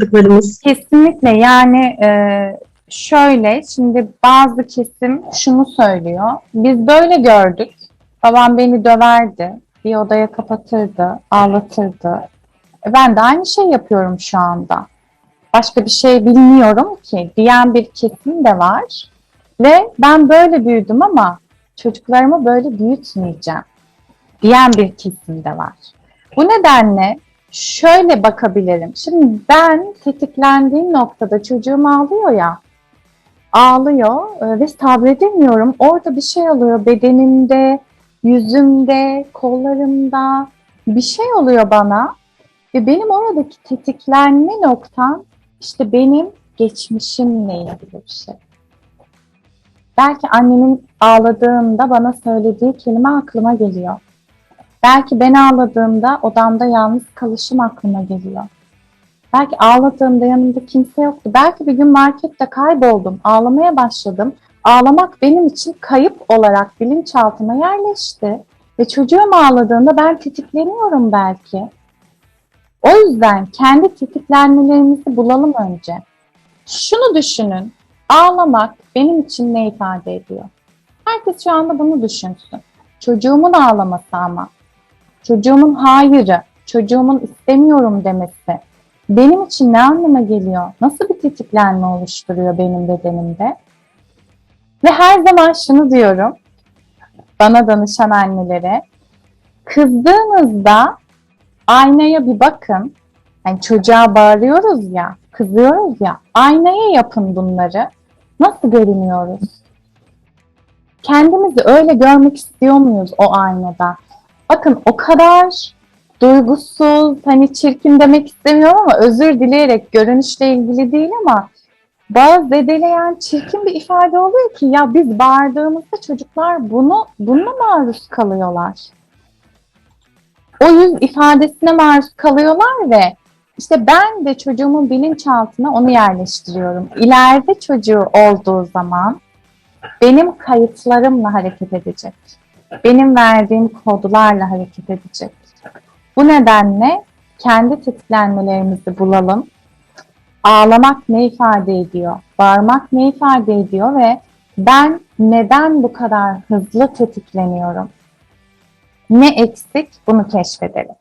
yaşadıklarımız. Kesinlikle yani e, şöyle şimdi bazı kesim şunu söylüyor. Biz böyle gördük. Babam beni döverdi. Bir odaya kapatırdı, ağlatırdı. E, Ben de aynı şey yapıyorum şu anda. Başka bir şey bilmiyorum ki diyen bir kesim de var. Ve ben böyle büyüdüm ama çocuklarımı böyle büyütmeyeceğim diyen bir kesim de var. Bu nedenle şöyle bakabilirim. Şimdi ben tetiklendiğim noktada çocuğum ağlıyor ya. Ağlıyor e, ve sabredemiyorum. Orada bir şey oluyor bedenimde, yüzümde, kollarımda bir şey oluyor bana. Ve benim oradaki tetiklenme noktam işte benim geçmişimle ilgili bir şey. Belki annemin ağladığında bana söylediği kelime aklıma geliyor. Belki ben ağladığımda odamda yalnız kalışım aklıma geliyor. Belki ağladığımda yanımda kimse yoktu. Belki bir gün markette kayboldum, ağlamaya başladım. Ağlamak benim için kayıp olarak bilinçaltıma yerleşti. Ve çocuğum ağladığında ben tetikleniyorum belki. O yüzden kendi tetiklenmelerimizi bulalım önce. Şunu düşünün, ağlamak benim için ne ifade ediyor? Herkes şu anda bunu düşünsün. Çocuğumun ağlaması ama çocuğumun hayırı, çocuğumun istemiyorum demesi benim için ne anlama geliyor? Nasıl bir tetiklenme oluşturuyor benim bedenimde? Ve her zaman şunu diyorum bana danışan annelere. Kızdığınızda aynaya bir bakın. Yani çocuğa bağırıyoruz ya, kızıyoruz ya. Aynaya yapın bunları. Nasıl görünüyoruz? Kendimizi öyle görmek istiyor muyuz o aynada? Bakın o kadar duygusuz, hani çirkin demek istemiyorum ama özür dileyerek görünüşle ilgili değil ama bazı zedeleyen çirkin bir ifade oluyor ki ya biz bağırdığımızda çocuklar bunu bununla maruz kalıyorlar. O yüz ifadesine maruz kalıyorlar ve işte ben de çocuğumun bilinçaltına onu yerleştiriyorum. İleride çocuğu olduğu zaman benim kayıtlarımla hareket edecek. Benim verdiğim kodlarla hareket edecek. Bu nedenle kendi tetiklenmelerimizi bulalım. Ağlamak ne ifade ediyor? Bağırmak ne ifade ediyor ve ben neden bu kadar hızlı tetikleniyorum? Ne eksik? Bunu keşfedelim.